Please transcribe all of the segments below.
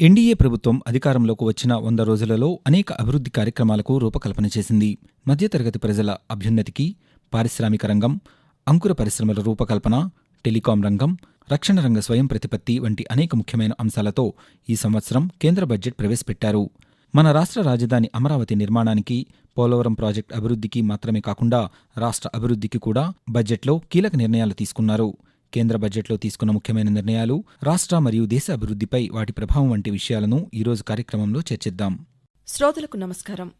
NDA ప్రభుత్వం అధికారంలోకి వచ్చిన వంద రోజులలో అనేక అభివృద్ధి కార్యక్రమాలకు రూపకల్పన చేసింది. మధ్యతరగతి ప్రజల అభ్యున్నతికి పారిశ్రామిక రంగం అంకుర పరిశ్రమల రూపకల్పన టెలికాం రంగం రక్షణ రంగ స్వయం ప్రతిపత్తి వంటి అనేక ముఖ్యమైన అంశాలతో ఈ సంవత్సరం కేంద్ర బడ్జెట్ ప్రవేశపెట్టారు. మన రాష్ట్ర రాజధాని అమరావతి నిర్మాణానికి పోలవరం ప్రాజెక్టు అభివృద్ధికి మాత్రమే కాకుండా రాష్ట్ర అభివృద్ధికి కూడా బడ్జెట్లో కీలక నిర్ణయాలు తీసుకున్నారు. కేంద్ర బడ్జెట్లో తీసుకున్న ముఖ్యమైన నిర్ణయాలు రాష్ట్ర మరియు దేశ అభివృద్ధిపై వాటి ప్రభావం వంటి విషయాలను ఈరోజు కార్యక్రమంలో చర్చిద్దాం. శ్రోతలకు నమస్కారం.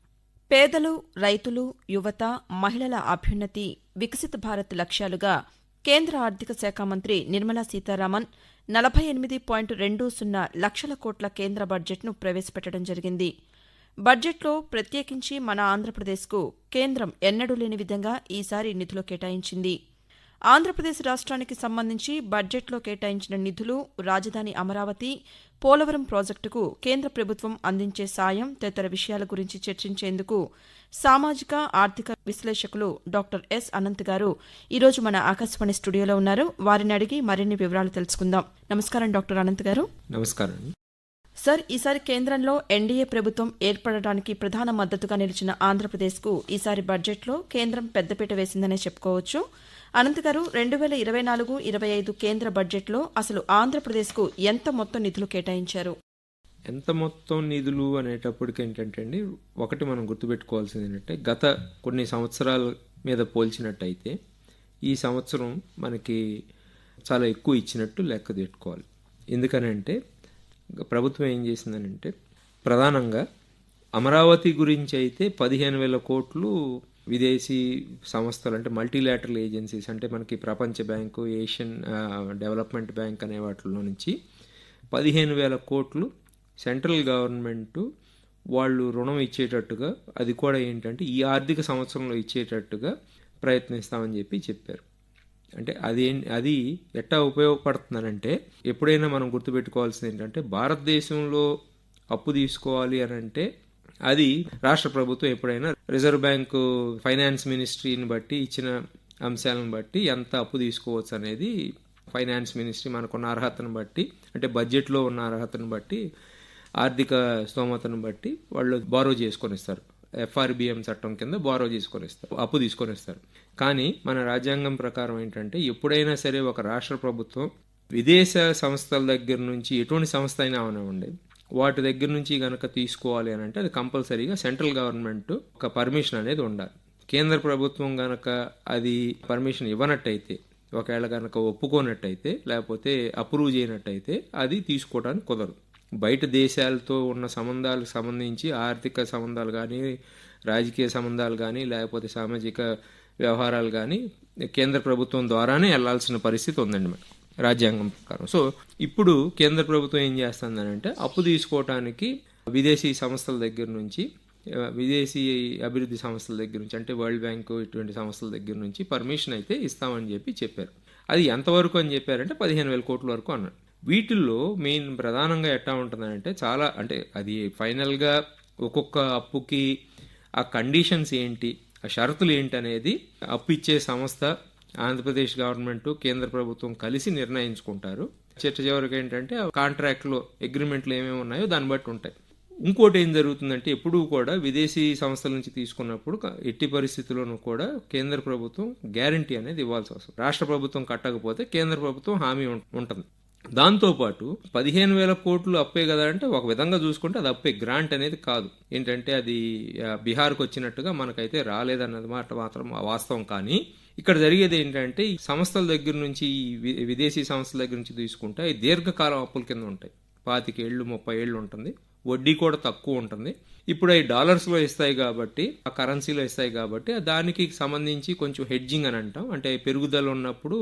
పేదలు రైతులు యువత మహిళల అభ్యున్నతి వికసిత భారత్ లక్ష్యాలుగా కేంద్ర ఆర్థిక శాఖ మంత్రి నిర్మలా సీతారామన్ నలభై ఎనిమిది పాయింట్ రెండు సున్నా లక్షల కోట్ల కేంద్ర బడ్జెట్ను ప్రవేశపెట్టడం జరిగింది. బడ్జెట్లో ప్రత్యేకించి మన ఆంధ్రప్రదేశ్కు కేంద్రం ఎన్నడూ లేని విధంగా ఈసారి నిధులు కేటాయించింది. ఆంధ్రప్రదేశ్ రాష్ట్రానికి సంబంధించి బడ్జెట్లో కేటాయించిన నిధులు రాజధాని అమరావతి పోలవరం ప్రాజెక్టుకు కేంద్ర ప్రభుత్వం అందించే సాయం తదితర విషయాల గురించి చర్చించేందుకు సామాజిక ఆర్థిక విశ్లేషకులు డాక్టర్ ఎస్ అనంత్ గారు ఈరోజు మన ఆకాశవాణి స్టూడియోలో ఉన్నారు. వారిని అడిగి మరిన్ని వివరాలు తెలుసుకుందాం. నమస్కారం డాక్టర్ అనంత్ గారు. నమస్కారం. సార్ ఈసారి కేంద్రంలో ఎన్డీఏ ప్రభుత్వం ఏర్పడడానికి ప్రధాన మద్దతుగా నిలిచిన ఆంధ్రప్రదేశ్కు ఈసారి బడ్జెట్లో కేంద్రం పెద్దపీట వేసిందనే చెప్పుకోవచ్చు. అనంత్ గారు రెండు వేల ఇరవై నాలుగు ఇరవై ఐదు కేంద్ర బడ్జెట్లో అసలు ఆంధ్రప్రదేశ్కు ఎంత మొత్తం నిధులు కేటాయించారు? ఎంత మొత్తం నిధులు అనేటప్పటికి ఏంటంటే అండి ఒకటి మనం గుర్తుపెట్టుకోవాల్సింది ఏంటంటే గత కొన్ని సంవత్సరాల మీద పోల్చినట్టయితే ఈ సంవత్సరం మనకి చాలా ఎక్కువ ఇచ్చినట్టు లెక్క పెట్టుకోవాలి. ఎందుకనంటే ప్రభుత్వం ఏం చేసిందనంటే ప్రధానంగా అమరావతి గురించి అయితే పదిహేను వేల కోట్లు విదేశీ సంస్థలు అంటే మల్టీలాటరల్ ఏజెన్సీస్ అంటే మనకి ప్రపంచ బ్యాంకు ఏషియన్ డెవలప్మెంట్ బ్యాంక్ అనే వాటిలో నుంచి పదిహేను వేల కోట్లు సెంట్రల్ గవర్నమెంట్ వాళ్ళు రుణం ఇచ్చేటట్టుగా అది కూడా ఏంటంటే ఈ ఆర్థిక సంవత్సరంలో ఇచ్చేటట్టుగా ప్రయత్నిస్తామని చెప్పి చెప్పారు. అంటే అది అది ఎట్టా ఉపయోగపడుతుందనంటే ఎప్పుడైనా మనం గుర్తుపెట్టుకోవాల్సింది ఏంటంటే భారతదేశంలో అప్పు తీసుకోవాలి అని అంటే అది రాష్ట్ర ప్రభుత్వం ఎప్పుడైనా రిజర్వ్ బ్యాంకు ఫైనాన్స్ మినిస్ట్రీని బట్టి ఇచ్చిన అంశాలను బట్టి ఎంత అప్పు తీసుకోవచ్చు అనేది ఫైనాన్స్ మినిస్ట్రీ మనకున్న అర్హతను బట్టి అంటే బడ్జెట్లో ఉన్న అర్హతను బట్టి ఆర్థిక స్తోమతను బట్టి వాళ్ళు బారో చేసుకొని ఇస్తారు. ఎఫ్ఆర్బిఎం చట్టం కింద బారో చేసుకొని ఇస్తారు. అప్పు తీసుకొని ఇస్తారు. కానీ మన రాజ్యాంగం ప్రకారం ఏంటంటే ఎప్పుడైనా సరే ఒక రాష్ట్ర ప్రభుత్వం విదేశ సంస్థల దగ్గర నుంచి ఎటువంటి సంస్థ అయినా ఉండేది వాటి దగ్గర నుంచి కనుక తీసుకోవాలి అని అంటే అది కంపల్సరీగా సెంట్రల్ గవర్నమెంట్ ఒక పర్మిషన్ అనేది ఉండాలి. కేంద్ర ప్రభుత్వం కనుక అది పర్మిషన్ ఇవ్వనట్టయితే ఒకవేళ కనుక ఒప్పుకోనట్టయితే లేకపోతే అప్రూవ్ చేయనట్టయితే అది తీసుకోవడానికి కుదరదు. బయట దేశాలతో ఉన్న సంబంధాలకు సంబంధించి ఆర్థిక సంబంధాలు కానీ రాజకీయ సంబంధాలు కానీ లేకపోతే సామాజిక వ్యవహారాలు కానీ కేంద్ర ప్రభుత్వం ద్వారానే వెళ్ళాల్సిన పరిస్థితి ఉందండి మేడం. రాజ్యాంగం ప్రకారం. సో ఇప్పుడు కేంద్ర ప్రభుత్వం ఏం చేస్తుందనంటే అప్పు తీసుకోవటానికి విదేశీ సంస్థల దగ్గర నుంచి విదేశీ అభివృద్ధి సంస్థల దగ్గర నుంచి అంటే వరల్డ్ బ్యాంకు ఇటువంటి సంస్థల దగ్గర నుంచి పర్మిషన్ అయితే ఇస్తామని చెప్పి చెప్పారు. అది ఎంతవరకు అని చెప్పారంటే పదిహేను వేల కోట్ల వరకు అన్నారు వీటిల్లో మెయిన్ ప్రధానంగా ఎట్టా ఉంటుందంటే చాలా అంటే అది ఫైనల్గా ఒక్కొక్క అప్పుకి ఆ కండిషన్స్ ఏంటి ఆ షరతులు ఏంటి అనేది అప్పు ఇచ్చే సంస్థ ఆంధ్రప్రదేశ్ గవర్నమెంట్ కేంద్ర ప్రభుత్వం కలిసి నిర్ణయించుకుంటారు. చర్చ చివరికి ఏంటంటే కాంట్రాక్ట్లో అగ్రిమెంట్లు ఏమేమి ఉన్నాయో దాన్ని బట్టి ఉంటాయి. ఇంకోటి ఏం జరుగుతుందంటే ఎప్పుడూ కూడా విదేశీ సంస్థల నుంచి తీసుకున్నప్పుడు ఎట్టి పరిస్థితుల్లోనూ కూడా కేంద్ర ప్రభుత్వం గ్యారంటీ అనేది ఇవ్వాల్సి వస్తుంది. రాష్ట్ర ప్రభుత్వం కట్టకపోతే కేంద్ర ప్రభుత్వం హామీ ఉంటుంది. దాంతోపాటు పదిహేను వేల కోట్లు అప్పే కదా అంటే ఒక విధంగా చూసుకుంటే అది అప్పే గ్రాంట్ అనేది కాదు. ఏంటంటే అది బీహార్కి వచ్చినట్టుగా మనకైతే రాలేదన్నది మాట మాత్రం వాస్తవం. కానీ ఇక్కడ జరిగేది ఏంటంటే ఈ సంస్థల దగ్గర నుంచి ఈ విదేశీ సంస్థల దగ్గర నుంచి తీసుకుంటే దీర్ఘకాలం అప్పుల కింద ఉంటాయి. పాతిక ఏళ్ళు ముప్పై ఏళ్ళు ఉంటుంది. వడ్డీ కూడా తక్కువ ఉంటుంది. ఇప్పుడు అవి డాలర్స్లో ఇస్తాయి కాబట్టి ఆ కరెన్సీలో ఇస్తాయి కాబట్టి దానికి సంబంధించి కొంచెం హెడ్జింగ్ అని అంటాం. అంటే పెరుగుదల ఉన్నప్పుడు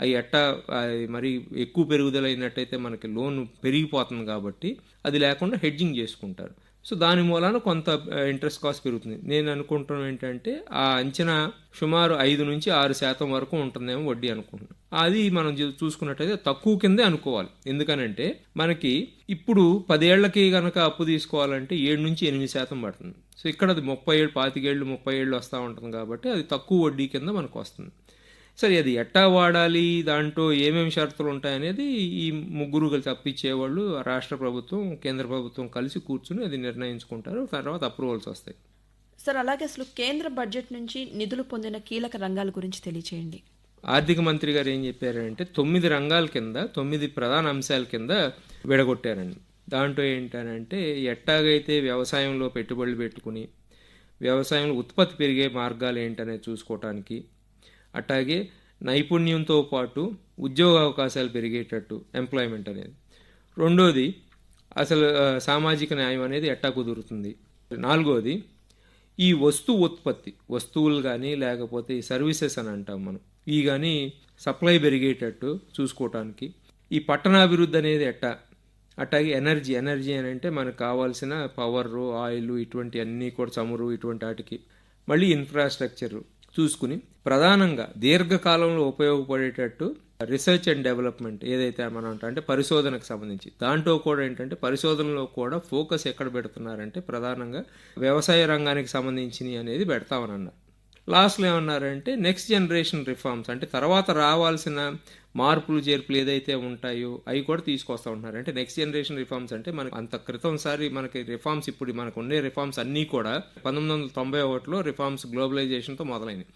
అవి ఎట్టా అది మరి ఎక్కువ పెరుగుదల అయినట్టయితే మనకి లోన్ పెరిగిపోతుంది కాబట్టి అది లేకుండా హెడ్జింగ్ చేసుకుంటారు. సో దాని మూలాన కొంత ఇంట్రెస్ట్ కాస్ట్ పెరుగుతుంది. నేను అనుకుంటున్నాను ఏంటంటే ఆ అంచనా సుమారు ఐదు నుంచి ఆరు శాతం వరకు ఉంటుందేమో వడ్డీ అనుకుంటున్నాను. అది మనం చూసుకున్నట్టయితే తక్కువ కిందే అనుకోవాలి. ఎందుకనంటే మనకి ఇప్పుడు పదేళ్ళకి గనక అప్పు తీసుకోవాలంటే ఏడు నుంచి ఎనిమిది శాతం పడుతుంది. సో ఇక్కడ అది ముప్పై ఏళ్ళు పాతికేళ్ళు ముప్పై ఏళ్ళు వస్తూ ఉంటుంది కాబట్టి అది తక్కువ వడ్డీ కింద మనకు వస్తుంది. సరే అది ఎట్టా వాడాలి? దాంట్లో ఏమేమి షరతులు ఉంటాయనేది ఈ ముగ్గురు తప్పించేవాళ్ళు రాష్ట్ర ప్రభుత్వం కేంద్ర ప్రభుత్వం కలిసి కూర్చుని అది నిర్ణయించుకుంటారు. తర్వాత అప్రూవల్స్ వస్తాయి. సార్ అలాగే అసలు కేంద్ర బడ్జెట్ నుంచి నిధులు పొందిన కీలక రంగాల గురించి తెలియచేయండి. ఆర్థిక మంత్రి గారు ఏం చెప్పారంటే తొమ్మిది రంగాల కింద తొమ్మిది ప్రధాన అంశాల కింద విడగొట్టారండి. దాంట్లో ఏంటనంటే ఎట్టాగైతే వ్యవసాయంలో పెట్టుబడులు పెట్టుకుని వ్యవసాయంలో ఉత్పత్తి పెరిగే మార్గాలు ఏంటనేది చూసుకోవటానికి అట్లాగే నైపుణ్యంతో పాటు ఉద్యోగ అవకాశాలు పెరిగేటట్టు ఎంప్లాయ్మెంట్ అనేది. రెండోది అసలు సామాజిక న్యాయం అనేది ఎట్టా కుదురుతుంది? నాలుగోది ఈ వస్తు ఉత్పత్తి వస్తువులు కానీ లేకపోతే ఈ సర్వీసెస్ అని అంటాం మనం. ఈ కానీ సప్లై పెరిగేటట్టు చూసుకోవటానికి ఈ పట్టణాభివృద్ధి అనేది ఎట్టా? అట్లాగే ఎనర్జీ ఎనర్జీ అని అంటే మనకు కావాల్సిన పవర్ ఆయిల్ ఇటువంటి అన్నీ కూడా చమురు ఇటువంటి వాటికి. మళ్ళీ ఇన్ఫ్రాస్ట్రక్చర్ చూసుకుని ప్రధానంగా దీర్ఘకాలంలో ఉపయోగపడేటట్టు రీసెర్చ్ అండ్ డెవలప్మెంట్ ఏదైతే మనం అంటే పరిశోధనకు సంబంధించి. దాంట్లో కూడా ఏంటంటే పరిశోధనలో కూడా ఫోకస్ ఎక్కడ పెడుతున్నారంటే ప్రధానంగా వ్యవసాయ రంగానికి సంబంధించినవి అనేది పెడతామని అన్నారు. లాస్ట్లో ఏమన్నారంటే నెక్స్ట్ జనరేషన్ రిఫార్మ్స్ అంటే తర్వాత రావాల్సిన మార్పులు చేర్పులు ఏదైతే ఉంటాయో అవి కూడా తీసుకొస్తా ఉంటున్నారు. అంటే నెక్స్ట్ జనరేషన్ రిఫార్మ్స్ అంటే మనకు అంత క్రితం సారి మనకి రిఫార్మ్స్ ఇప్పుడు మనకు ఉండే రిఫార్మ్స్ అన్నీ కూడా పంతొమ్మిది వందల తొంభై ఒకటిలో రిఫార్మ్స్ గ్లోబలైజేషన్తో మొదలైనవి.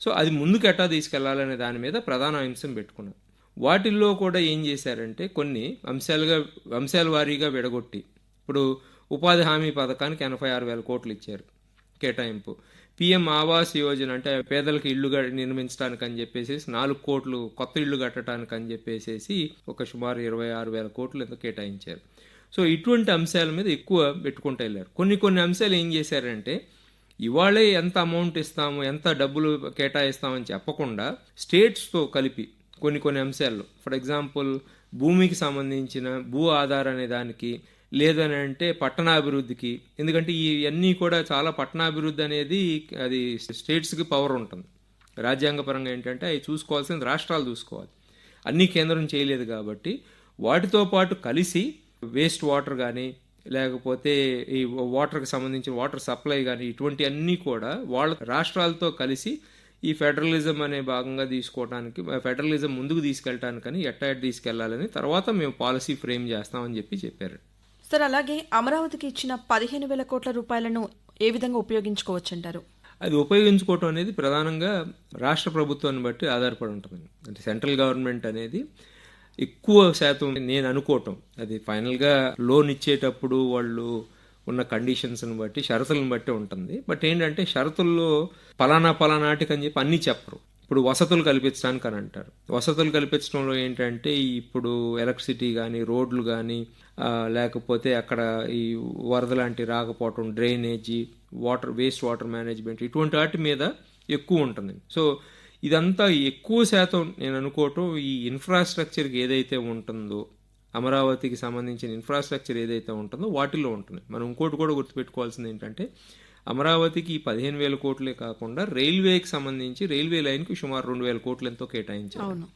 సో అది ముందుకు ఎట్టా తీసుకెళ్ళాలనే దాని మీద ప్రధాన అంశం పెట్టుకున్నారు వాటిల్లో కూడా ఏం చేశారంటే కొన్ని అంశాలుగా అంశాల వారీగా విడగొట్టి ఇప్పుడు ఉపాధి హామీ పథకానికి ఎనభై ఆరు వేల కోట్లు ఇచ్చారు కేటాయింపు. పిఎం ఆవాస్ యోజన అంటే పేదలకు ఇల్లు నిర్మించడానికి అని చెప్పేసి నాలుగు కోట్లు కొత్త ఇల్లు కట్టడానికి అని చెప్పేసి ఒక సుమారు ఇరవై ఆరు వేల కోట్లు ఎంతో కేటాయించారు. సో ఇటువంటి అంశాల మీద ఎక్కువ పెట్టుకుంటూ వెళ్ళారు. కొన్ని కొన్ని అంశాలు ఏం చేశారంటే ఇవాళే ఎంత అమౌంట్ ఇస్తాము ఎంత డబ్బులు కేటాయిస్తామని చెప్పకుండా స్టేట్స్తో కలిపి కొన్ని కొన్ని అంశాల్లో. ఫర్ ఎగ్జాంపుల్ భూమికి సంబంధించిన భూ ఆధార్ అనే దానికి లేదని అంటే పట్టణాభివృద్ధికి. ఎందుకంటే ఇవన్నీ కూడా చాలా పట్టణాభివృద్ధి అనేది అది స్టేట్స్కి పవర్ ఉంటుంది. రాజ్యాంగపరంగా ఏంటంటే అవి చూసుకోవాల్సింది రాష్ట్రాలు చూసుకోవాలి. అన్నీ కేంద్రం చేయలేదు కాబట్టి వాటితో పాటు కలిసి వేస్ట్ వాటర్ కానీ లేకపోతే ఈ వాటర్కి సంబంధించిన వాటర్ సప్లై కానీ ఇటువంటి అన్నీ కూడా వాళ్ళ రాష్ట్రాలతో కలిసి ఈ ఫెడరలిజం అనే భాగంగా తీసుకోవడానికి ఫెడరలిజం ముందుకు తీసుకెళ్ళటానికని ఎట్టా ఎట్ట తీసుకెళ్ళాలని తర్వాత మేము పాలసీ ఫ్రేమ్ చేస్తామని చెప్పి చెప్పారు. సార్ అలాగే అమరావతికి ఇచ్చిన పదిహేను వేల కోట్ల రూపాయలను ఏ విధంగా ఉపయోగించుకోవచ్చు అంటారు అది ఉపయోగించుకోవటం అనేది ప్రధానంగా రాష్ట్ర ప్రభుత్వాన్ని బట్టి ఆధారపడి ఉంటుంది. అంటే సెంట్రల్ గవర్నమెంట్ అనేది ఎక్కువ శాతం నేను అనుకోవటం. అది ఫైనల్గా లోన్ ఇచ్చేటప్పుడు వాళ్ళు ఉన్న కండిషన్స్ని బట్టి షరతులను బట్టి ఉంటుంది. బట్ ఏంటంటే షరతుల్లో పలానా పలానాటికి అని చెప్పి అన్నీ చెప్పరు. ఇప్పుడు వసతులు కల్పించడానికి అని అంటారు. వసతులు కల్పించడంలో ఏంటంటే ఇప్పుడు ఎలక్ట్రిసిటీ కానీ రోడ్లు కానీ లేకపోతే అక్కడ ఈ వరద లాంటి రాకపోవటం drainage water waste water management ఇటువంటి వాటి మీద ఎక్కువ ఉంటుంది. సో ఇదంతా ఎక్కువ శాతం నేను అనుకోవటం ఈ ఇన్ఫ్రాస్ట్రక్చర్కి ఏదైతే ఉంటుందో అమరావతికి సంబంధించిన ఇన్ఫ్రాస్ట్రక్చర్ ఏదైతే ఉంటుందో వాటిల్లో ఉంటుంది. మనం ఇంకోటి కూడా గుర్తుపెట్టుకోవాల్సింది ఏంటంటే అమరావతికి పదిహేను వేల కోట్లే కాకుండా రైల్వేకి సంబంధించి రైల్వే లైన్కి సుమారు రెండు వేల కోట్లు ఎంతో కేటాయించారు.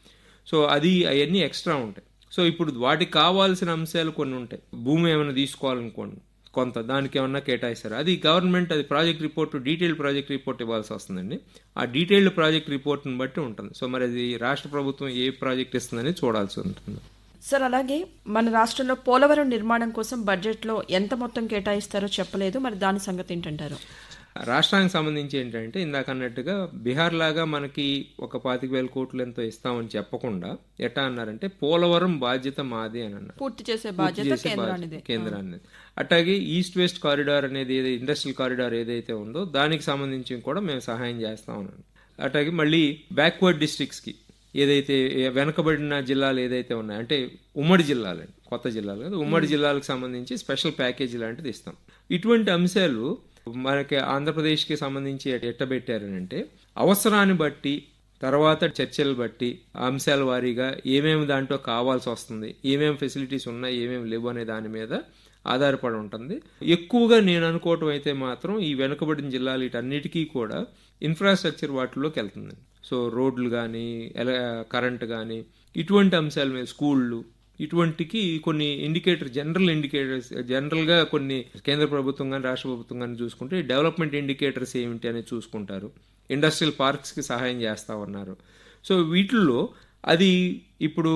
సో అది అవన్నీ ఎక్స్ట్రా ఉంటాయి. సో ఇప్పుడు వాటికి కావాల్సిన అంశాలు కొన్ని ఉంటాయి. భూమి ఏమైనా తీసుకోవాలనుకోండి కొంత దానికి ఏమన్నా కేటాయిస్తారు. అది గవర్నమెంట్ అది project report detailed project report ఇవ్వాల్సి వస్తుందండి. ఆ డీటెయిల్డ్ ప్రాజెక్ట్ రిపోర్ట్ని బట్టి ఉంటుంది. సో మరి అది రాష్ట్ర ప్రభుత్వం ఏ ప్రాజెక్ట్ ఇస్తుందని చూడాల్సి ఉంటుంది. సార్ అలాగే మన రాష్ట్రంలో పోలవరం నిర్మాణం కోసం బడ్జెట్లో ఎంత మొత్తం కేటాయిస్తారో చెప్పలేదు. మరి దాని సంగతి ఏంటంటారు? రాష్ట్రానికి సంబంధించి ఏంటంటే ఇందాక అన్నట్టుగా బీహార్ లాగా మనకి ఒక పాతిక వేల కోట్లు ఎంతో ఇస్తామని చెప్పకుండా ఎట్టా అన్నారంటే పోలవరం బాధ్యత మాది అని అన్నారు. పూర్తి చేసే బాధ్యత కేంద్రాన్ని అట్లాగే ఈస్ట్ వెస్ట్ కారిడార్ అనేది ఏదైతే ఇండస్ట్రియల్ కారిడార్ ఏదైతే ఉందో దానికి సంబంధించి కూడా మేము సహాయం చేస్తాం అన్నాను అట్లాగే మళ్ళీ బ్యాక్వర్డ్ డిస్ట్రిక్ట్స్కి ఏదైతే వెనకబడిన జిల్లాలు ఏదైతే ఉన్నాయో అంటే ఉమ్మడి జిల్లాలు కొత్త జిల్లాలు కదా ఉమ్మడి జిల్లాలకు సంబంధించి స్పెషల్ ప్యాకేజీ లాంటిది ఇస్తాం. ఇటువంటి అంశాలు మనకి ఆంధ్రప్రదేశ్కి సంబంధించి ఎట్టబెట్టారనంటే అవసరాన్ని బట్టి తర్వాత చర్చలు బట్టి అంశాల వారీగా ఏమేమి దాంట్లో కావాల్సి వస్తుంది ఏమేమి ఫెసిలిటీస్ ఉన్నాయి ఏమేమి లేవు అనే దాని మీద ఆధారపడి ఉంటుంది. ఎక్కువగా నేను అనుకోవటం అయితే మాత్రం ఈ వెనుకబడిన జిల్లాలు వీటన్నిటికీ కూడా ఇన్ఫ్రాస్ట్రక్చర్ వాటిలోకి వెళ్తుంది. సో రోడ్లు కానీ ఎలా కరెంట్ కానీ ఇటువంటి అంశాల మీద స్కూళ్ళు ఇటువంటికి కొన్ని ఇండికేటర్ జనరల్ ఇండికేటర్స్ జనరల్గా కొన్ని కేంద్ర ప్రభుత్వం కానీ రాష్ట్ర ప్రభుత్వం కానీ చూసుకుంటే డెవలప్మెంట్ ఇండికేటర్స్ ఏమిటి అనేది చూసుకుంటారు. ఇండస్ట్రియల్ పార్క్స్కి సహాయం చేస్తా ఉన్నారు. సో వీటిల్లో అది ఇప్పుడు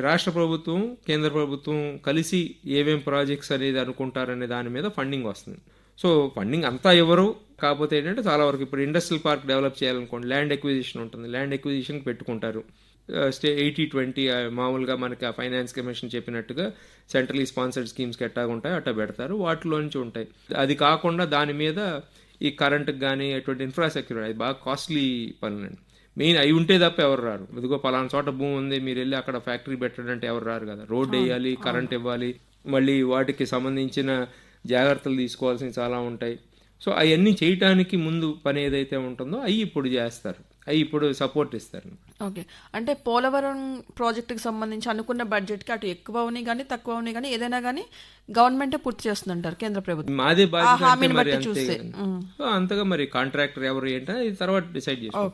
రాష్ట్ర ప్రభుత్వం కేంద్ర ప్రభుత్వం కలిసి ఏమేం ప్రాజెక్ట్స్ అనేది అనుకుంటారనే దాని మీద ఫండింగ్ వస్తుంది. సో ఫండింగ్ అంతా ఎవరు? కాకపోతే ఏంటంటే చాలా వరకు ఇప్పుడు ఇండస్ట్రియల్ పార్క్ డెవలప్ చేయాలనుకోండి ల్యాండ్ ఎక్విజిషన్ ఉంటుంది. ల్యాండ్ ఎక్విజిషన్ పెట్టుకుంటారు. స్టే ఎయిటీ ట్వంటీ మామూలుగా మనకి ఆ ఫైనాన్స్ కమిషన్ చెప్పినట్టుగా సెంట్రలీ స్పాన్సర్డ్ స్కీమ్స్కి ఎట్టాగా ఉంటాయి అట్టా పెడతారు. వాటిలో నుంచి ఉంటాయి. అది కాకుండా దాని మీద ఈ కరెంట్కి కానీ అటువంటి ఇన్ఫ్రాస్ట్రక్చర్ అది బాగా కాస్ట్లీ పనులండి. మెయిన్ అవి ఉంటే తప్ప ఎవరు రారు. ఇదిగో పలానా చోట భూమి ఉంది మీరు వెళ్ళి అక్కడ ఫ్యాక్టరీ పెట్టడం అంటే ఎవరు రారు కదా. రోడ్ వేయాలి కరెంట్ ఇవ్వాలి మళ్ళీ వాటికి సంబంధించిన జాగ్రత్తలు తీసుకోవాల్సినవి చాలా ఉంటాయి. సో అవన్నీ చేయటానికి ముందు పని ఏదైతే ఉంటుందో అవి ఇప్పుడు చేస్తారు. అవి ఇప్పుడు సపోర్ట్ ఇస్తారు. ఓకే. అంటే పోలవరం ప్రాజెక్టుకి సంబంధించి అనుకున్న బడ్జెట్కి అటు ఎక్కువ ఉన్నాయి కానీ తక్కువ ఉన్నాయి కానీ ఏదైనా కానీ గవర్నమెంటే పూర్తి చేస్తుందంటారు కేంద్ర ప్రభుత్వం? మాదే బాధ్యత అంతగా మరి కాంట్రాక్టర్ ఎవరు ఏంటో తర్వాత డిసైడ్ చేస్తారు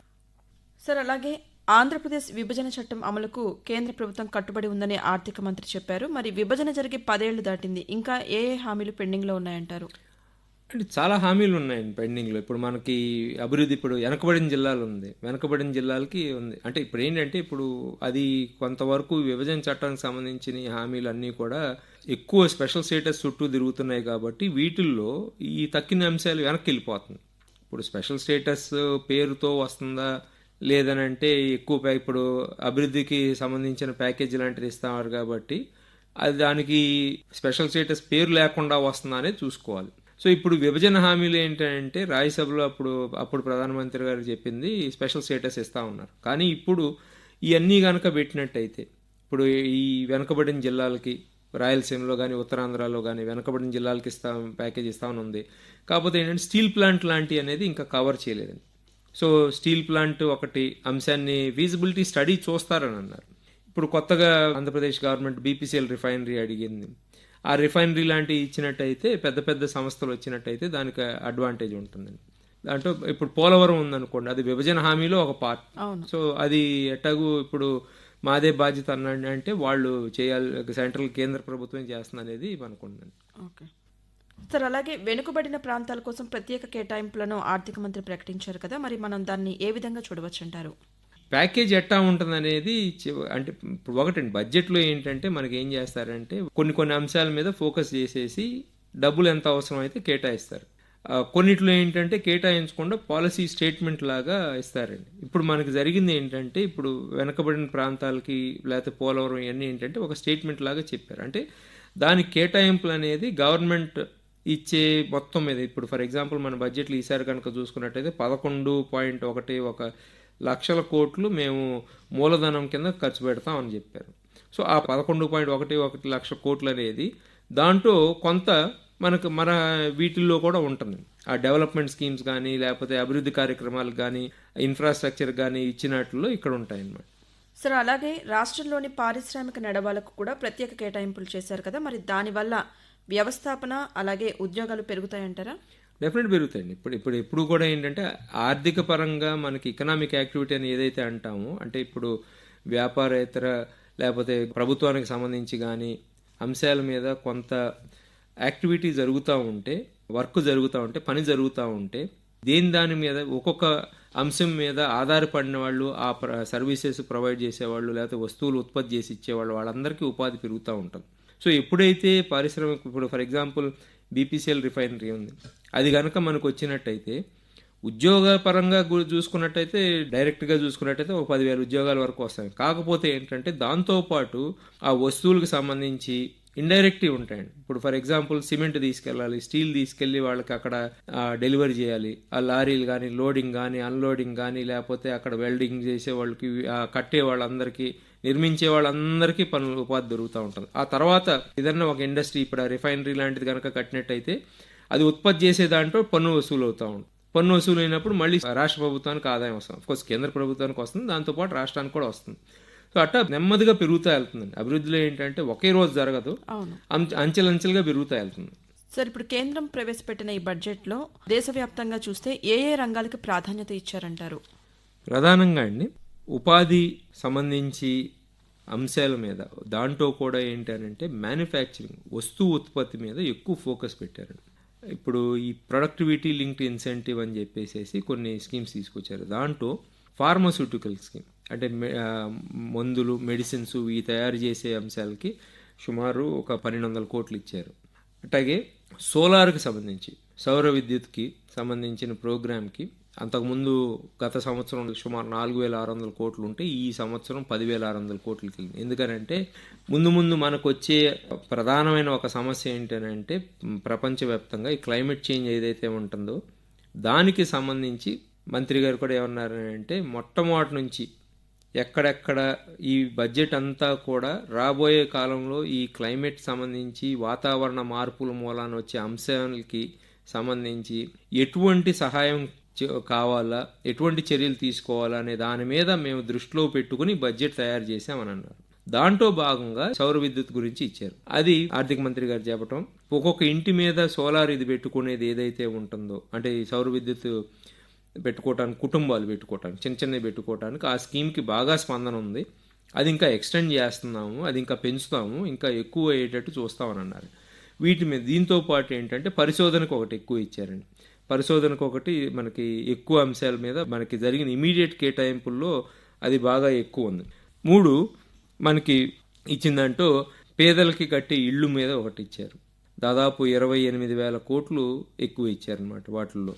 సార్ అలాగే ఆంధ్రప్రదేశ్ విభజన చట్టం అమలుకు కేంద్ర ప్రభుత్వం కట్టుబడి ఉందని ఆర్థిక మంత్రి చెప్పారు. మరి విభజన జరిగి పదేళ్ళు దాటింది. ఇంకా ఏ ఏ హామీలు పెండింగ్లో ఉన్నాయంటారు? అంటే చాలా హామీలు ఉన్నాయండి పెండింగ్లో. ఇప్పుడు మనకి అభివృద్ధి ఇప్పుడు వెనకబడిన జిల్లాలు ఉంది. వెనకబడిన జిల్లాలకి ఉంది. అంటే ఇప్పుడు ఏంటంటే ఇప్పుడు అది కొంతవరకు విభజన చట్టానికి సంబంధించిన హామీలు అన్నీ కూడా ఎక్కువ స్పెషల్ స్టేటస్ చుట్టూ తిరుగుతున్నాయి కాబట్టి వీటిల్లో ఈ తక్కిన అంశాలు వెనక్కి వెళ్ళిపోతుంది ఇప్పుడు స్పెషల్ స్టేటస్ పేరుతో వస్తుందా? లేదనంటే ఎక్కువ ఇప్పుడు అభివృద్ధికి సంబంధించిన ప్యాకేజీ లాంటిది ఇస్తున్నారు కాబట్టి అది దానికి స్పెషల్ స్టేటస్ పేరు లేకుండా వస్తుందా చూసుకోవాలి. సో ఇప్పుడు విభజన హామీలు ఏంటంటే రాజ్యసభలో అప్పుడు అప్పుడు ప్రధానమంత్రి గారు చెప్పింది స్పెషల్ స్టేటస్ ఇస్తా ఉన్నారు. కానీ ఇప్పుడు ఇవన్నీ కనుక పెట్టినట్టయితే ఇప్పుడు ఈ వెనకబడిన జిల్లాలకి రాయలసీమలో కానీ ఉత్తరాంధ్రలో కానీ వెనకబడిన జిల్లాలకి ఇస్తా ప్యాకేజ్ ఇస్తామని ఉంది. కాకపోతే ఏంటంటే స్టీల్ ప్లాంట్ లాంటివి అనేది ఇంకా కవర్ చేయలేదండి. సో స్టీల్ ప్లాంట్ ఒకటి అంశాన్ని ఫీజిబిలిటీ స్టడీ చూస్తారని అన్నారు. ఇప్పుడు కొత్తగా ఆంధ్రప్రదేశ్ గవర్నమెంట్ బీపీసీఎల్ రిఫైనరీ అడిగింది. ఆ రిఫైనరీ లాంటివి ఇచ్చినట్టయితే పెద్ద పెద్ద సంస్థలు వచ్చినట్టయితే దానికి అడ్వాంటేజ్ ఉంటుందండి దాంట్లో ఇప్పుడు పోలవరం ఉందనుకోండి అది విభజన హామీలో ఒక పార్ట్ సో అది ఎట్లాగూ ఇప్పుడు మాదే బాధ్యత అన్నాడు అంటే వాళ్ళు చేయాలి సెంట్రల్ కేంద్ర ప్రభుత్వం చేస్తుంది అనేది అనుకుంటున్నాను ఓకే. సార్ అలాగే వెనుకబడిన ప్రాంతాల కోసం ప్రత్యేక కేటాయింపులను ఆర్థిక మంత్రి ప్రకటించారు కదా మరి మనం దాన్ని ఏ విధంగా చూడవచ్చు అంటారు ప్యాకేజ్ ఎట్టా ఉంటుంది అనేది అంటే ఇప్పుడు ఒకటండి బడ్జెట్లో ఏంటంటే మనకి ఏం చేస్తారంటే కొన్ని కొన్ని అంశాల మీద ఫోకస్ చేసేసి డబ్బులు ఎంత అవసరం అయితే కేటాయిస్తారు. కొన్నిట్లో ఏంటంటే కేటాయించకుండా పాలసీ స్టేట్మెంట్ లాగా ఇస్తారండి. ఇప్పుడు మనకి జరిగింది ఏంటంటే ఇప్పుడు వెనకబడిన ప్రాంతాలకి లేకపోతే పోలవరం ఇవన్నీ ఏంటంటే ఒక స్టేట్మెంట్ లాగా చెప్పారు. అంటే దాని కేటాయింపులు అనేది గవర్నమెంట్ ఇచ్చే మొత్తం మీద ఇప్పుడు ఫర్ ఎగ్జాంపుల్ మన బడ్జెట్లు ఈసారి కనుక చూసుకున్నట్టయితే పదకొండు పాయింట్ ఒకటి ఒక లక్షల కోట్లు మేము మూలధనం కింద ఖర్చు పెడతాం అని చెప్పారు. సో ఆ పదకొండు పాయింట్ ఒకటి ఒకటి లక్ష కోట్లు అనేది దాంట్లో కొంత మనకు మన వీటిల్లో కూడా ఉంటుంది. ఆ డెవలప్మెంట్ స్కీమ్స్ కానీ లేకపోతే అభివృద్ధి కార్యక్రమాలు కానీ ఇన్ఫ్రాస్ట్రక్చర్ కానీ ఇచ్చినట్లో ఇక్కడ ఉంటాయన్నమాట. సార్ అలాగే రాష్ట్రంలోని పారిశ్రామిక నడవాలకు కూడా ప్రత్యేక కేటాయింపులు చేశారు కదా మరి దానివల్ల వ్యవస్థాపన అలాగే ఉద్యోగాలు పెరుగుతాయంటారా? డెఫినెట్ పెరుగుతాయండి. ఇప్పుడు ఇప్పుడు ఎప్పుడు కూడా ఏంటంటే ఆర్థిక పరంగా మనకి ఎకనామిక్ యాక్టివిటీ అని ఏదైతే అంటామో అంటే ఇప్పుడు వ్యాపారేతర లేకపోతే ప్రభుత్వానికి సంబంధించి కానీ అంశాల మీద కొంత యాక్టివిటీ జరుగుతూ ఉంటే వర్క్ జరుగుతూ ఉంటే పని జరుగుతూ ఉంటే దేని దాని మీద ఒక్కొక్క అంశం మీద ఆధారపడిన వాళ్ళు ఆ సర్వీసెస్ ప్రొవైడ్ చేసేవాళ్ళు లేకపోతే వస్తువులు ఉత్పత్తి చేసి ఇచ్చేవాళ్ళు వాళ్ళందరికీ ఉపాధి పెరుగుతూ ఉంటుంది. సో ఎప్పుడైతే పారిశ్రామిక ఇప్పుడు ఫర్ ఎగ్జాంపుల్ బీపీసీఎల్ రిఫైనరీ ఉంది అది కనుక మనకు వచ్చినట్టయితే ఉద్యోగ పరంగా చూసుకున్నట్టయితే డైరెక్ట్గా చూసుకున్నట్టయితే ఒక పదివేల ఉద్యోగాల వరకు వస్తాయి. కాకపోతే ఏంటంటే దాంతోపాటు ఆ వస్తువులకు సంబంధించి ఇండైరెక్ట్వి ఉంటాయండి. ఇప్పుడు ఫర్ ఎగ్జాంపుల్ సిమెంట్ తీసుకెళ్ళాలి స్టీల్ తీసుకెళ్ళి వాళ్ళకి అక్కడ డెలివరీ చేయాలి. ఆ లారీలు కానీ లోడింగ్ కానీ అన్లోడింగ్ కానీ లేకపోతే అక్కడ వెల్డింగ్ చేసే వాళ్ళకి కట్టే వాళ్ళందరికీ నిర్మించే వాళ్ళందరికీ పనులు ఉపాధి దొరుకుతూ ఉంటుంది. ఆ తర్వాత ఏదన్నా ఒక ఇండస్ట్రీ ఇప్పుడు రిఫైనరీ లాంటిది కనుక కట్టినట్టయితే అది ఉత్పత్తి చేసే దాంట్లో పన్ను వసూలు అవుతూ ఉంటుంది. పన్ను వసూలు అయినప్పుడు మళ్ళీ రాష్ట్ర ప్రభుత్వానికి ఆదాయం వస్తుంది. కోర్స్ కేంద్ర ప్రభుత్వానికి వస్తుంది దాంతోపాటు రాష్ట్రానికి కూడా వస్తుంది. సో అట్లా నెమ్మదిగా పెరుగుతూ వెళ్తుందండి. అభివృద్ధిలో ఏంటంటే ఒకే రోజు జరగదు. అంచెలంచెలుగా పెరుగుతూ వెళ్తుంది. సార్ ఇప్పుడు కేంద్రం ప్రవేశపెట్టిన ఈ బడ్జెట్లో దేశవ్యాప్తంగా చూస్తే ఏ ఏ రంగాలకి ప్రాధాన్యత ఇచ్చారంటారు? ప్రధానంగా అండి ఉపాధి సంబంధించి అంశాల మీద దాంట్లో కూడా ఏంటంటే మ్యానుఫ్యాక్చరింగ్ వస్తువు ఉత్పత్తి మీద ఎక్కువ ఫోకస్ పెట్టారండి ఇప్పుడు ఈ ప్రొడక్టివిటీ లింక్డ్ ఇన్సెంటివ్ అని చెప్పేసి కొన్ని స్కీమ్స్ తీసుకొచ్చారు. దాంట్లో ఫార్మస్యూటికల్స్కి అంటే మె- మందులు మెడిసిన్స్ ఇవి తయారు చేసే అంశాలకి సుమారు ఒక పన్నెండు వందల కోట్లు ఇచ్చారు. అట్లాగే సోలార్కి సంబంధించి సౌర విద్యుత్కి సంబంధించిన ప్రోగ్రామ్కి అంతకుముందు గత సంవత్సరం సుమారు నాలుగు వేల ఆరు వందల కోట్లు ఉంటే ఈ సంవత్సరం పదివేల ఆరు వందల కోట్లకి వెళ్ళింది. ఎందుకనంటే ముందు ముందు మనకు వచ్చే ప్రధానమైన ఒక సమస్య ఏంటంటే ప్రపంచవ్యాప్తంగా ఈ క్లైమేట్ చేంజ్ ఏదైతే ఉంటుందో దానికి సంబంధించి మంత్రి గారు కూడా ఏమన్నారు అంటే మొట్టమొదటి నుంచి ఎక్కడెక్కడ ఈ బడ్జెట్ అంతా కూడా రాబోయే కాలంలో ఈ క్లైమేట్ సంబంధించి వాతావరణ మార్పుల మూలాన వచ్చే అంశాలకి సంబంధించి ఎటువంటి సహాయం కావాలా ఎటువంటి చర్యలు తీసుకోవాలా అనే దాని మీద మేము దృష్టిలో పెట్టుకుని బడ్జెట్ తయారు చేశామని అన్నారు దాంట్లో భాగంగా సౌర విద్యుత్ గురించి ఇచ్చారు. అది ఆర్థిక మంత్రి గారు చెప్పటం ఒక్కొక్క ఇంటి మీద సోలార్ ఇది పెట్టుకునేది ఏదైతే ఉంటుందో అంటే ఈ సౌర విద్యుత్ పెట్టుకోవటానికి కుటుంబాలు పెట్టుకోవటానికి చిన్న చిన్నవి పెట్టుకోవటానికి ఆ స్కీమ్కి బాగా స్పందన ఉంది. అది ఇంకా ఎక్స్టెండ్ చేస్తున్నాము అది ఇంకా పెంచుతాము ఇంకా ఎక్కువ అయ్యేటట్టు చూస్తామని అన్నారు. వీటి మీద దీంతో పాటు ఏంటంటే పరిశోధనకు ఒకటి ఎక్కువ ఇచ్చారండి. పరిశోధనకు ఒకటి మనకి ఎక్కువ అంశాల మీద మనకి జరిగిన ఇమీడియట్ కేటాయింపుల్లో అది బాగా ఎక్కువ ఉంది. మూడు మనకి ఇచ్చిందంటూ పేదలకి కట్టే ఇళ్ళు మీద ఒకటి ఇచ్చారు. దాదాపు ఇరవై ఎనిమిది వేల కోట్లు ఎక్కువ ఇచ్చారనమాట వాటిల్లో.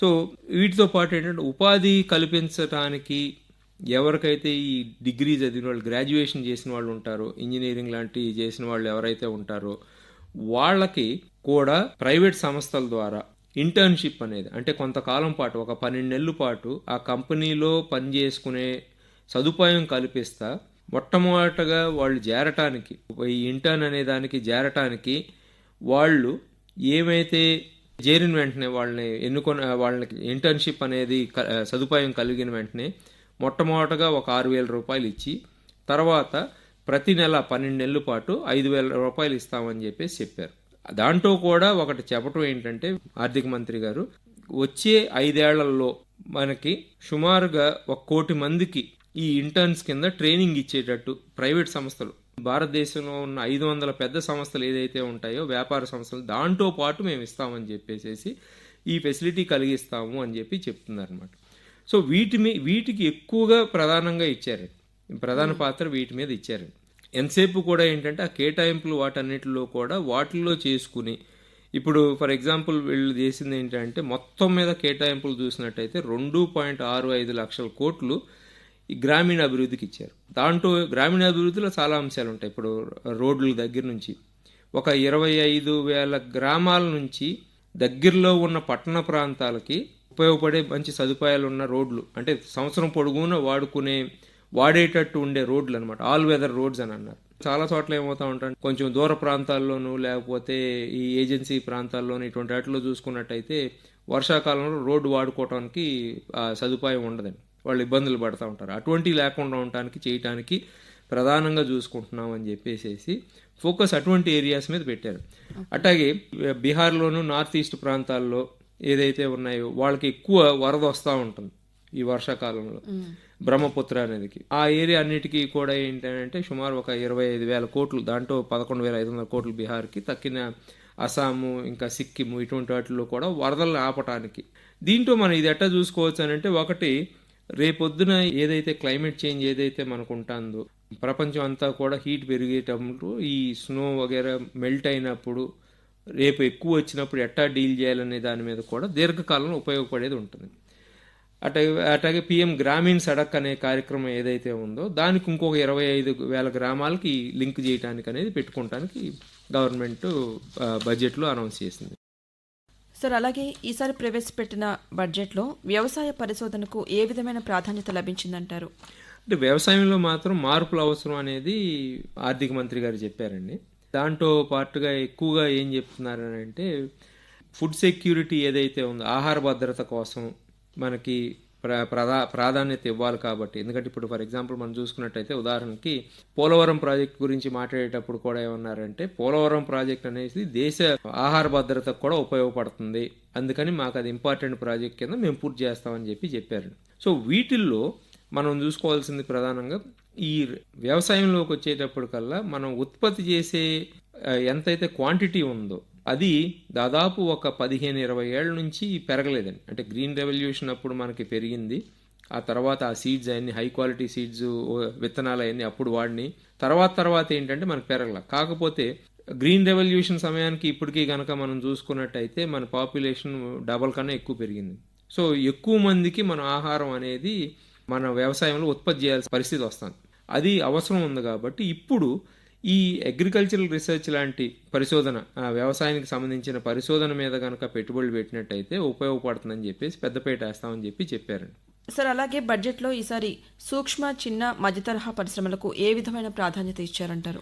సో వీటితో పాటు ఏంటంటే ఉపాధి కల్పించడానికి ఎవరికైతే ఈ డిగ్రీ చదివిన వాళ్ళు గ్రాడ్యుయేషన్ చేసిన వాళ్ళు ఉంటారో ఇంజనీరింగ్ లాంటివి చేసిన వాళ్ళు ఎవరైతే ఉంటారో వాళ్ళకి కూడా ప్రైవేట్ సంస్థల ద్వారా ఇంటర్న్షిప్ అనేది అంటే కొంతకాలం పాటు ఒక పన్నెండు నెలల పాటు ఆ కంపెనీలో పనిచేసుకునే సదుపాయం కల్పిస్తా మొట్టమొదటగా వాళ్ళు చేరటానికి ఈ ఇంటర్న్ అనే దానికి చేరటానికి వాళ్ళు ఏమైతే చేరిన వెంటనే వాళ్ళని ఎన్నుకొని వాళ్ళకి ఇంటర్న్షిప్ అనేది సదుపాయం కలిగిన వెంటనే మొట్టమొదటగా ఒక ఆరు వేల రూపాయలు ఇచ్చి తర్వాత ప్రతి నెల పన్నెండు నెలల పాటు ఐదు వేల రూపాయలు ఇస్తామని చెప్పేసి చెప్పారు. దాంట్లో కూడా ఒకటి చెప్పటం ఏంటంటే ఆర్థిక మంత్రి గారు వచ్చే ఐదేళ్ళలో మనకి సుమారుగా ఒక కోటి మందికి ఈ ఇంటర్న్స్ కింద ట్రైనింగ్ ఇచ్చేటట్టు ప్రైవేట్ సంస్థలు భారతదేశంలో ఉన్న ఐదు వందల పెద్ద సంస్థలు ఏదైతే ఉంటాయో వ్యాపార సంస్థలు దాంతో పాటు మేము ఇస్తామని చెప్పేసి ఈ ఫెసిలిటీ కలిగిస్తాము అని చెప్పి చెప్తున్నారు అనమాట సో వీటి మీ వీటికి ఎక్కువగా ప్రధానంగా ఇచ్చారు. ప్రధాన పాత్ర వీటి మీద ఇచ్చారు. ఎంతసేపు కూడా ఏంటంటే ఆ కేటాయింపులు వాటన్నిటిలో కూడా వాటిల్లో చేసుకుని ఇప్పుడు ఫర్ ఎగ్జాంపుల్ వీళ్ళు చేసింది ఏంటంటే మొత్తం మీద కేటాయింపులు చూసినట్టయితే రెండు పాయింట్ ఆరు ఐదు లక్షల కోట్లు ఈ గ్రామీణ అభివృద్ధికి ఇచ్చారు. దాంట్లో గ్రామీణ అభివృద్ధిలో చాలా అంశాలు ఉంటాయి ఇప్పుడు రోడ్ల దగ్గర నుంచి ఒక ఇరవై ఐదు వేల గ్రామాల నుంచి దగ్గరలో ఉన్న పట్టణ ప్రాంతాలకి ఉపయోగపడే మంచి సదుపాయాలు ఉన్న రోడ్లు అంటే సంవత్సరం పొడుగున వాడుకునే వాడేటట్టు ఉండే రోడ్లు అనమాట ఆల్ వెదర్ రోడ్స్ అని అన్నారు. చాలా చోట్ల ఏమవుతా ఉంటాయి కొంచెం దూర ప్రాంతాల్లోనూ లేకపోతే ఈ ఏజెన్సీ ప్రాంతాల్లోనూ ఇటువంటి వాటిలో చూసుకున్నట్టయితే వర్షాకాలంలో రోడ్డు వాడుకోవడానికి ఆ సదుపాయం ఉండదండి. వాళ్ళు ఇబ్బందులు పడుతూ ఉంటారు. అటువంటివి లేకుండా ఉండటానికి చేయటానికి ప్రధానంగా చూసుకుంటున్నాం అని చెప్పేసి ఫోకస్ అటువంటి ఏరియాస్ మీద పెట్టారు. అట్లాగే బీహార్లోను నార్త్ ఈస్ట్ ప్రాంతాల్లో ఏదైతే ఉన్నాయో వాళ్ళకి ఎక్కువ వరద వస్తూ ఉంటుంది ఈ వర్షాకాలంలో. బ్రహ్మపుత్ర నదికి ఆ ఏరియా అన్నిటికీ కూడా ఏంటంటే సుమారు ఒక ఇరవై ఐదు వేల కోట్లు దాంట్లో పదకొండు వేల ఐదు వందల కోట్లు బీహార్కి తక్కిన అస్సాము ఇంకా సిక్కిము ఇటువంటి వాటిల్లో కూడా వరదలను ఆపటానికి. దీంట్లో మనం ఇది ఎట్లా చూసుకోవచ్చు అని అంటే ఒకటి రేపొద్దున ఏదైతే క్లైమేట్ చేంజ్ ఏదైతే మనకు ఉంటుందో ప్రపంచం అంతా కూడా హీట్ పెరిగేటప్పుడు ఈ స్నో వగేరా మెల్ట్ అయినప్పుడు రేపు ఎక్కువ వచ్చినప్పుడు ఎట్టా డీల్ చేయాలనే దాని మీద కూడా దీర్ఘకాలంలో ఉపయోగపడేది ఉంటుంది. అట్లాగే అట్లాగే పిఎం గ్రామీణ్ సడక్ అనే కార్యక్రమం ఏదైతే ఉందో దానికి ఇంకొక ఇరవై ఐదు వేల గ్రామాలకి లింక్ చేయడానికి అనేది పెట్టుకోవటానికి గవర్నమెంట్ బడ్జెట్లో అనౌన్స్ చేసింది. సార్ అలాగే ఈసారి ప్రవేశపెట్టిన బడ్జెట్లో వ్యవసాయ పరిశోధనకు ఏ విధమైన ప్రాధాన్యత లభించిందంటారు? అంటే వ్యవసాయంలో మాత్రం మార్పులు అవసరం అనేది ఆర్థిక మంత్రి గారు చెప్పారండి. దాంట్లో పాటుగా ఎక్కువగా ఏం చెప్తున్నారు అంటే ఫుడ్ సెక్యూరిటీ ఏదైతే ఉందో ఆహార భద్రత కోసం మనకి ప్రధా ప్రాధాన్యత ఇవ్వాలి కాబట్టి. ఎందుకంటే ఇప్పుడు ఫర్ ఎగ్జాంపుల్ మనం చూసుకున్నట్టయితే ఉదాహరణకి పోలవరం ప్రాజెక్ట్ గురించి మాట్లాడేటప్పుడు కూడా ఏమన్నారంటే పోలవరం ప్రాజెక్ట్ అనేది దేశ ఆహార భద్రతకు కూడా ఉపయోగపడుతుంది. అందుకని మాకు అది ఇంపార్టెంట్ ప్రాజెక్ట్ కింద మేము పూర్తి చేస్తామని చెప్పి చెప్పారు. సో వీటిల్లో మనం చూసుకోవాల్సింది ప్రధానంగా ఈ వ్యవసాయంలోకి వచ్చేటప్పటికల్లా మనం ఉత్పత్తి చేసే ఎంతైతే క్వాంటిటీ ఉందో అది దాదాపు ఒక పదిహేను ఇరవై ఏళ్ళ నుంచి పెరగలేదండి. అంటే గ్రీన్ రెవల్యూషన్ అప్పుడు మనకి పెరిగింది. ఆ తర్వాత ఆ సీడ్స్ అవన్నీ హై క్వాలిటీ సీడ్స్ విత్తనాలు అవన్నీ అప్పుడు వాడిని. తర్వాత తర్వాత ఏంటంటే మనకు పెరగల. కాకపోతే గ్రీన్ రెవల్యూషన్ సమయానికి ఇప్పటికీ కనుక మనం చూసుకున్నట్టయితే మన పాపులేషన్ డబల్ కన్నా ఎక్కువ పెరిగింది. సో ఎక్కువ మందికి మన ఆహారం అనేది మన వ్యవసాయంలో ఉత్పత్తి చేయాల్సిన పరిస్థితి వస్తుంది. అది అవసరం ఉంది కాబట్టి ఇప్పుడు ఈ అగ్రికల్చరల్ రీసెర్చ్ లాంటి పరిశోధన వ్యవసాయానికి సంబంధించిన పరిశోధన మీద కనుక పెట్టుబడులు పెట్టినట్టయితే ఉపయోగపడుతుందని చెప్పేసి పెద్దపేట వేస్తామని చెప్పి చెప్పారండి. సార్ అలాగే బడ్జెట్లో ఈసారి సూక్ష్మ చిన్న మధ్యతరహా పరిశ్రమలకు ఏ విధమైన ప్రాధాన్యత ఇచ్చారంటారు?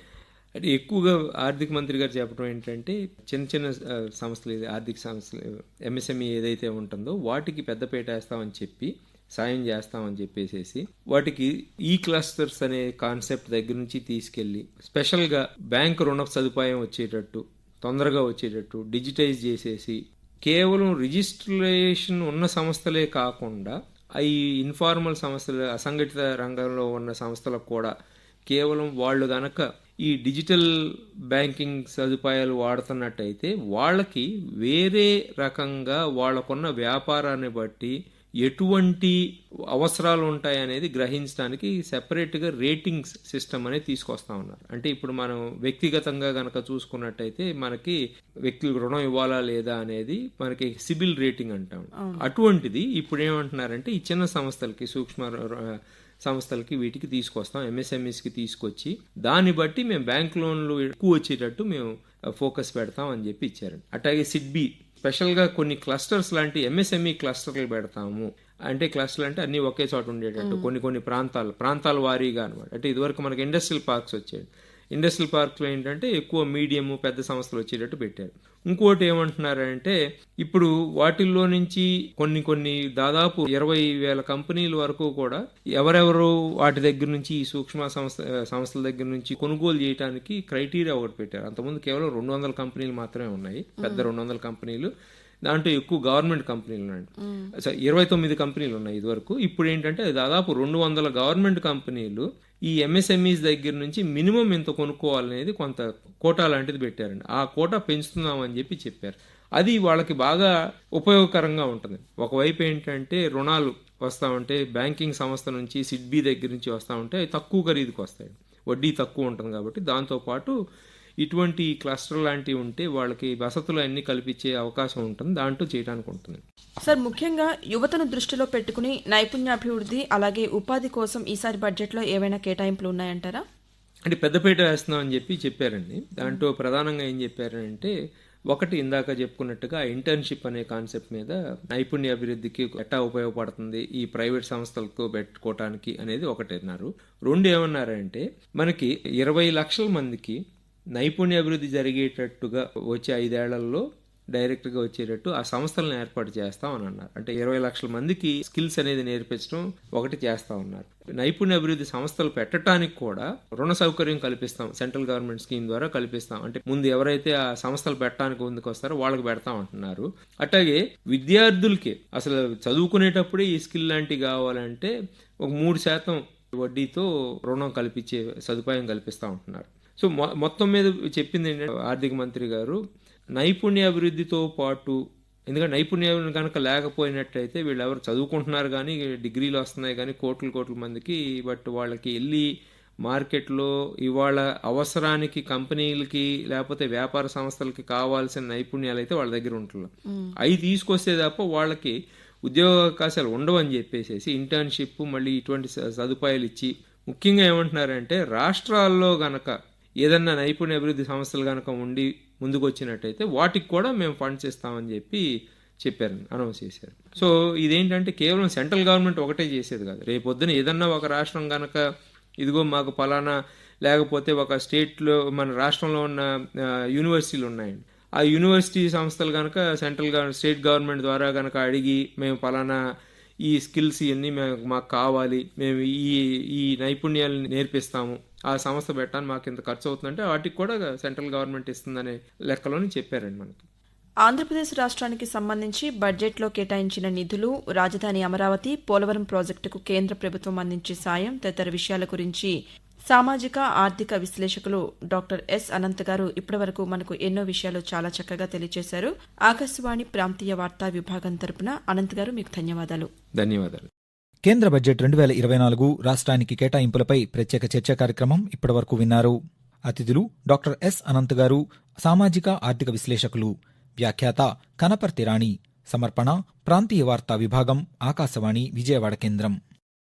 అంటే ఎక్కువగా ఆర్థిక మంత్రి గారు చెప్పడం ఏంటంటే చిన్న చిన్న సంస్థలు ఆర్థిక సంస్థలు ఎంఎస్ఎంఈ ఏదైతే ఉంటుందో వాటికి పెద్దపేట వేస్తామని చెప్పి సాయం చేస్తామని చెప్పేసేసి వాటికి ఈ క్లస్టర్స్ అనే కాన్సెప్ట్ దగ్గర నుంచి తీసుకెళ్ళి స్పెషల్గా బ్యాంక్ రుణ సదుపాయం వచ్చేటట్టు తొందరగా వచ్చేటట్టు డిజిటైజ్ చేసేసి కేవలం రిజిస్ట్రేషన్ ఉన్న సంస్థలే కాకుండా ఈ ఇన్ఫార్మల్ సంస్థలు అసంఘటిత రంగంలో ఉన్న సంస్థలకు కూడా కేవలం వాళ్ళు గనక ఈ డిజిటల్ బ్యాంకింగ్ సదుపాయాలు వాడుతున్నట్టయితే వాళ్ళకి వేరే రకంగా వాళ్ళకున్న వ్యాపారాన్ని బట్టి ఎటువంటి అవసరాలు ఉంటాయి అనేది గ్రహించడానికి సెపరేట్గా రేటింగ్స్ సిస్టమ్ అనేది తీసుకొస్తా ఉన్నారు. అంటే ఇప్పుడు మనం వ్యక్తిగతంగా గనక చూసుకున్నట్టయితే మనకి వ్యక్తులకు రుణం ఇవ్వాలా లేదా అనేది మనకి సిబిల్ రేటింగ్ అంటాం. అటువంటిది ఇప్పుడు ఏమంటున్నారంటే ఈ చిన్న సంస్థలకి సూక్ష్మ సంస్థలకి వీటికి తీసుకొస్తాం ఎంఎస్ఎంఈస్కి తీసుకొచ్చి దాన్ని బట్టి మేము బ్యాంక్ లోన్లు ఎక్కువ వచ్చేటట్టు మేము ఫోకస్ పెడతాం అని చెప్పి ఇచ్చారు అట్లాగే సిడ్బి స్పెషల్గా కొన్ని క్లస్టర్స్ లాంటి ఎంఎస్ఎంఈ క్లస్టర్లు పెడతాము. అంటే క్లస్టర్లు అంటే అన్ని ఒకే చోట ఉండేటట్టు కొన్ని కొన్ని ప్రాంతాలు ప్రాంతాల వారీగా అనమాట అంటే ఇదివరకు మనకి ఇండస్ట్రియల్ పార్క్స్ వచ్చాయి ఇండస్ట్రియల్ పార్క్లో ఏంటంటే ఎక్కువ మీడియం పెద్ద సంస్థలు వచ్చేటట్టు పెట్టారు. ఇంకోటి ఏమంటున్నారంటే ఇప్పుడు వాటిల్లో నుంచి కొన్ని కొన్ని దాదాపు ఇరవై వేల కంపెనీల వరకు కూడా ఎవరెవరు వాటి దగ్గర నుంచి ఈ సూక్ష్మ సంస్థ సంస్థల దగ్గర నుంచి కొనుగోలు చేయడానికి క్రైటీరియా ఒకటి పెట్టారు. అంతకుముందు కేవలం రెండు వందల కంపెనీలు మాత్రమే ఉన్నాయి. పెద్ద రెండు వందల కంపెనీలు. దాంట్లో ఎక్కువ గవర్నమెంట్ కంపెనీలు ఉన్నాయి. ఇరవై తొమ్మిది కంపెనీలు ఉన్నాయి ఇదివరకు. ఇప్పుడు ఏంటంటే దాదాపు రెండు వందల గవర్నమెంట్ కంపెనీలు. ఈ ఎంఎస్ఎంఈస్ దగ్గర నుంచి మినిమం ఎంత కొనుక్కోవాలనేది కొంత కోటా లాంటిది పెట్టారండి. ఆ కోటా పెంచుతున్నామని చెప్పి చెప్పారు. అది వాళ్ళకి బాగా ఉపయోగకరంగా ఉంటుంది. ఒకవైపు ఏంటంటే రుణాలు వస్తూ ఉంటే బ్యాంకింగ్ సంస్థ నుంచి సిడ్బీ దగ్గర నుంచి వస్తూ ఉంటే అవి తక్కువ ఖరీదుకి వస్తాయి. వడ్డీ తక్కువ ఉంటుంది కాబట్టి దాంతోపాటు ఇటువంటి క్లస్టర్ లాంటివి ఉంటే వాళ్ళకి వసతులు అన్ని కల్పించే అవకాశం ఉంటుంది. దాంట్లో చేయడానికి ఉంటుంది. సార్ ముఖ్యంగా యువతను దృష్టిలో పెట్టుకుని నైపుణ్యాభివృద్ధి అలాగే ఉపాధి కోసం ఈసారి బడ్జెట్లో ఏవైనా కేటాయింపులు ఉన్నాయంటారా? అంటే పెద్దపేట వేస్తున్నాం అని చెప్పి చెప్పారండి. దాంట్లో ప్రధానంగా ఏం చెప్పారంటే ఒకటి ఇందాక చెప్పుకున్నట్టుగా ఇంటర్న్షిప్ అనే కాన్సెప్ట్ మీద నైపుణ్య అభివృద్ధికి ఎట్టా ఉపయోగపడుతుంది ఈ ప్రైవేట్ సంస్థలకు పెట్టుకోవటానికి అనేది ఒకటి అన్నారు. రెండు ఏమన్నారంటే మనకి ఇరవై లక్షల మందికి నైపుణ్య అభివృద్ధి జరిగేటట్టుగా వచ్చే ఐదేళ్ళలో డైరెక్ట్గా వచ్చేటట్టు ఆ సంస్థలను ఏర్పాటు చేస్తాం అని అన్నారు. అంటే ఇరవై లక్షల మందికి స్కిల్స్ అనేది నేర్పించడం ఒకటి చేస్తా ఉన్నారు. నైపుణ్య అభివృద్ధి సంస్థలు పెట్టడానికి కూడా రుణ సౌకర్యం కల్పిస్తాం. సెంట్రల్ గవర్నమెంట్ స్కీమ్ ద్వారా కల్పిస్తాం. అంటే ముందు ఎవరైతే ఆ సంస్థలు పెట్టడానికి ముందుకు వస్తారో వాళ్ళకి పెడతాం అంటున్నారు. అట్లాగే విద్యార్థులకి అసలు చదువుకునేటప్పుడే ఈ స్కిల్ లాంటివి కావాలంటే ఒక మూడు శాతం వడ్డీతో రుణం కల్పించే సదుపాయం కల్పిస్తా ఉంటున్నారు. సో మొ- మొత్తం మీద చెప్పింది ఏంటంటే ఆర్థిక మంత్రి గారు నైపుణ్య అభివృద్ధితో పాటు ఎందుకంటే నైపుణ్యం కనుక లేకపోయినట్టయితే వీళ్ళు ఎవరు చదువుకుంటున్నారు కానీ డిగ్రీలు వస్తున్నాయి కానీ కోట్ల కోట్ల మందికి బట్ వాళ్ళకి వెళ్ళి మార్కెట్లో ఇవాళ అవసరానికి కంపెనీలకి లేకపోతే వ్యాపార సంస్థలకి కావాల్సిన నైపుణ్యాలు అయితే వాళ్ళ దగ్గర ఉంటున్నాయి. అవి తీసుకొస్తే తప్ప వాళ్ళకి ఉద్యోగ అవకాశాలు ఉండవని చెప్పేసి ఇంటర్న్షిప్ మళ్ళీ ఇటువంటి సదుపాయాలు ఇచ్చి ముఖ్యంగా ఏమంటున్నారంటే రాష్ట్రాల్లో గనక ఏదన్నా నైపుణ్య అభివృద్ధి సంస్థలు కనుక ఉండి ముందుకు వచ్చినట్టయితే వాటికి కూడా మేము ఫండ్స్ ఇస్తామని చెప్పి చెప్పారు అనౌన్స్ చేశారు. సో ఇదేంటంటే కేవలం సెంట్రల్ గవర్నమెంట్ ఒకటే చేసేది కాదు. రేపొద్దున ఏదన్నా ఒక రాష్ట్రం కనుక ఇదిగో మాకు పలానా లేకపోతే ఒక స్టేట్లో మన రాష్ట్రంలో ఉన్న యూనివర్సిటీలు ఉన్నాయండి. ఆ యూనివర్సిటీ సంస్థలు కనుక సెంట్రల్ గవర్నమెంట్ స్టేట్ గవర్నమెంట్ ద్వారా కనుక అడిగి మేము పలానా ఈ స్కిల్స్ ఇవన్నీ మేము మాకు కావాలి మేము ఈ ఈ నైపుణ్యాలను నేర్పిస్తాము ఆ సంస్థ పెట్టడానికి మాకు ఇంత ఖర్చు అవుతుందంటే వాటికి కూడా సెంట్రల్ గవర్నమెంట్ ఇస్తుందనే లెక్కలోని చెప్పారండి మనకి. ఆంధ్రప్రదేశ్ రాష్ట్రానికి సంబంధించి బడ్జెట్లో కేటాయించిన నిధులు రాజధాని అమరావతి పోలవరం ప్రాజెక్టుకు కేంద్ర ప్రభుత్వం అందించే సాయం తదితర విషయాల గురించి సామాజిక ఆర్థిక విశ్లేషకులు డాక్టర్ ఎస్ అనంత్ గారు ఇప్పటివరకు మనకు ఎన్నో విషయాలు చాలా చక్కగా తెలియజేశారు ఆకాశవాణి ప్రాంతీయ వార్తా విభాగం తరపున అనంత్ గారు మీకు ధన్యవాదాలు. ధన్యవాదాలు. కేంద్ర బడ్జెట్ రెండు వేల ఇరవై నాలుగు రాష్ట్రానికి కేటాయింపులపై ప్రత్యేక చర్చా కార్యక్రమం ఇప్పటివరకు విన్నారు. అతిథులు డాక్టర్ ఎస్ అనంత్ గారు సామాజిక ఆర్థిక విశ్లేషకులు. వ్యాఖ్యాత కనపర్తి రాణి. సమర్పణ ప్రాంతీయ వార్తా విభాగం ఆకాశవాణి విజయవాడ కేంద్రం.